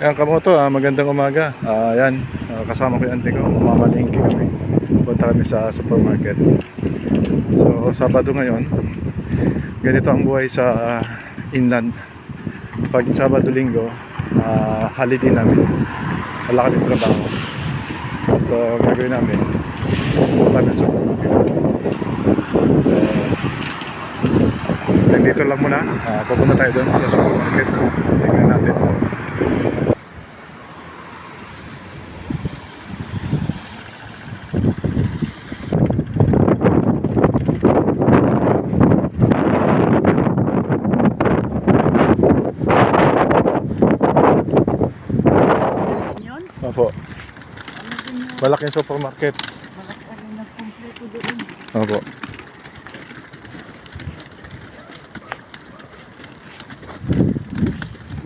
Ayan kamoto, ah, magandang umaga. Ah, yan, ah, kasama ko yung auntie ko, mamalingki kami. Punta kami sa supermarket. So, Sabado ngayon, ganito ang buhay sa ah, inland. Pag Sabado Linggo, ah, holiday namin. Wala kami trabaho. So, gagawin namin, punta kami sa supermarket. So, nandito lang muna. Ah, pupunta tayo doon sa supermarket. Tingnan natin. Opo, malaking supermarket. Malaki ano nagkumpleto doon. Opo.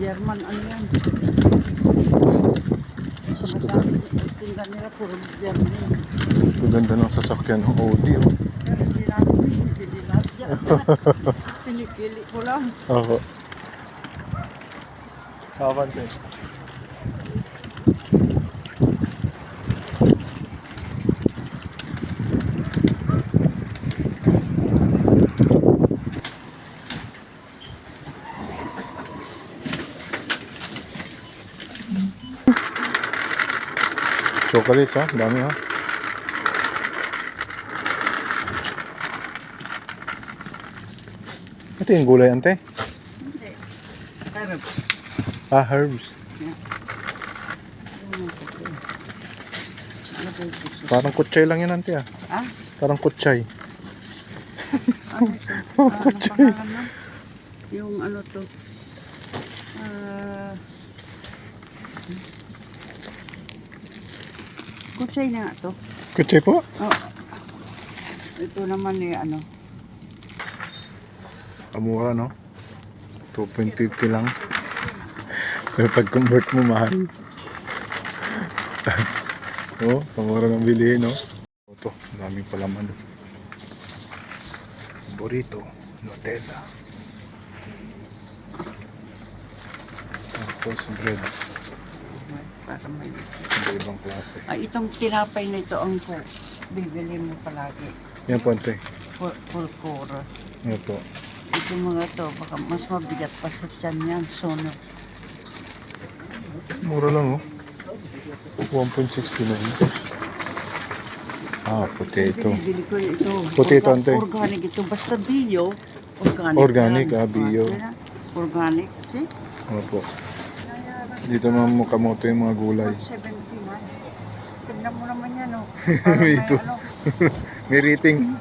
German ano yan? Sa Gusto madami, tinda nila puro German. Ang ganda ng sasakyan ng Audi. Oh. Pero hindi namin pinipili lahat yan. Pinipili ko lang. Opo. Avante. Chocolates ha, dami ha. Ito yung gulay ante. Hindi. Pero, Ah, herbs. ano gusto? Parang kutsay lang yan ante ah. Ah? Parang kutsay. Ano? Ah, Anong pangalan nun? Yung ano to? Ah... Kutsay na nga to. Kutsay po? Oh. Ito naman eh, ano. Amura no? 2.50 lang. Pero pag convert mo mahal. oh, pamura ng bilihin no? Ito, daming palaman. Burrito, Nutella. Tapos bread, Para may... iba-ibang klase. Ay, itong tinapay na ito ang po, bibili mo palagi. Yan po ante. Full, full core. Yan po. Ito mga to, baka mas mabigat pa sa tiyan yan. Sono. Mura lang oh. 1.69. Ah, potato. Bibili ko ito. Potato, Orga- ante. Organic ito. Basta bio, organic. Organic, yan. ah, bio. yan. Organic. See? Opo. Dito mga mukamoto yung mga gulay. 70 na. Tignan mo naman yan, oh. Ito. ano, May rating.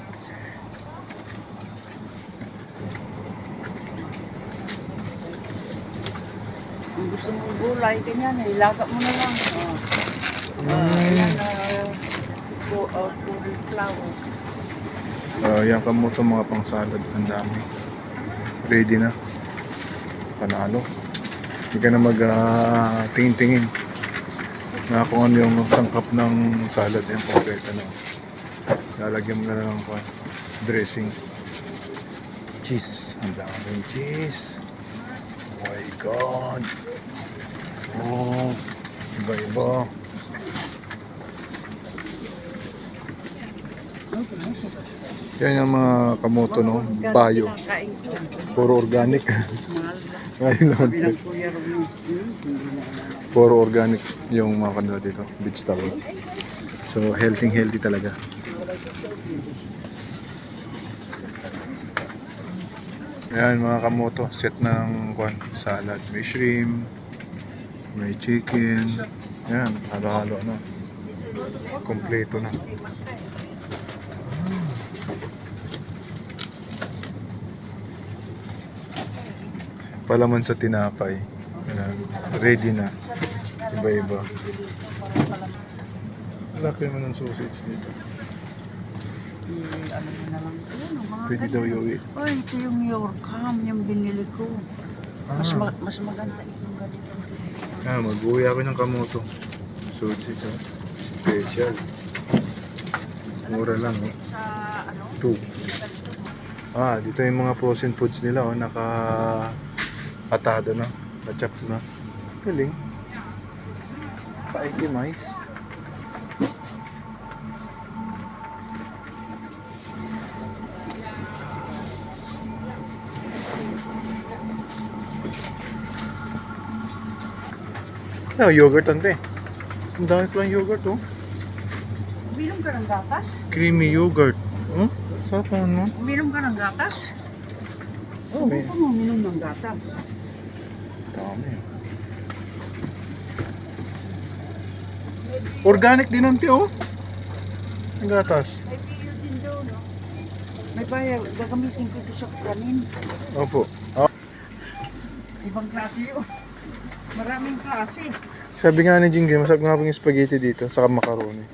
kung gusto mong gulay, ganyan eh. Ilaga mo na lang. Oh. Ah, ayan, ah, po- ah. Uh, yan kamoto mga pang salad. Ang dami. Ready na. Panalo. Hindi ka na mag ah, tingin-tingin. Na ano yung sangkap ng salad. Yan, perfect. Ano. Lalagyan mo na lang ng dressing. Cheese. Ang daming cheese. Oh my God. Oh. Iba-iba. Yan yung mga kamoto, no? Bayo. Puro organic. Mahal na. Ayun lang. Bilang kuya rin. Hmm, alam. Puro organic yung mga kanila dito. Vegetable. So, healthy healthy talaga. Ayan mga kamoto. Set ng kwan, salad. May shrimp. May chicken. Ayan, halo-halo na. Kompleto na. Palaman sa tinapay. Ready na. Iba-iba. Laki naman ng sausage dito. Pwede daw yowi. Oy, ito yung Yorkham, yung binili ko. Mas, ah. ma- mas maganda itong ganito. Ah, mag-uwi ako ng kamoto. Sausage, ha? Special. Mura lang, eh. 2. Ah, dito yung mga frozen foods nila, oh, naka atado na, nachap na. Galing. Pa-itemize. No, ah, yogurt ante. Ang dami palang yogurt, oh. Bilang ka ng gatas? Creamy yogurt. Hmm? Huh? Sarap naman mo. Uminom ka ng gatas? Oo, may Subukan mo uminom ng gatas. dami. Organic din ante oh. Ang gatas. May piyo din daw, no? May bayar, gagamitin ko ito sa kanin. Opo. Oh, Ibang klase yun. Maraming klase. sabi nga ni Jingy, masarap nga po yung spaghetti dito, saka macaroni.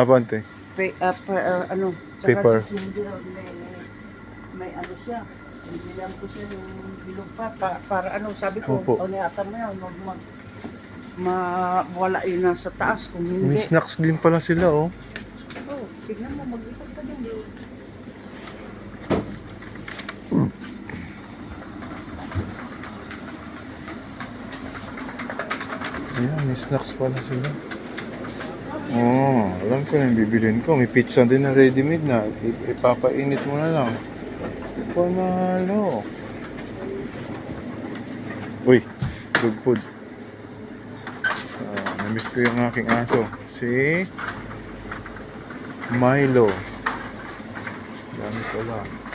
Apa ante? Pe, ah, pa- ah, ano? saka Paper. Hindi raw, may, ano siya. Bilang ko siya yung bilog pa, pa, para ano, sabi ko, Opo. o niatan mo yan, mag, mag, mawala yun nasa taas. Kung hindi, May snacks din pala sila oh. oh, tignan mo, mag-ikot ka din. eh. Ayan, may snacks pala sila. Oh, alam ko yung bibilin ko. May pizza din na ready-made na. I- ipapainit mo na lang. Panalo. Uy, dog food. Ah, namiss ko yung aking aso. Si Milo. Dami pala.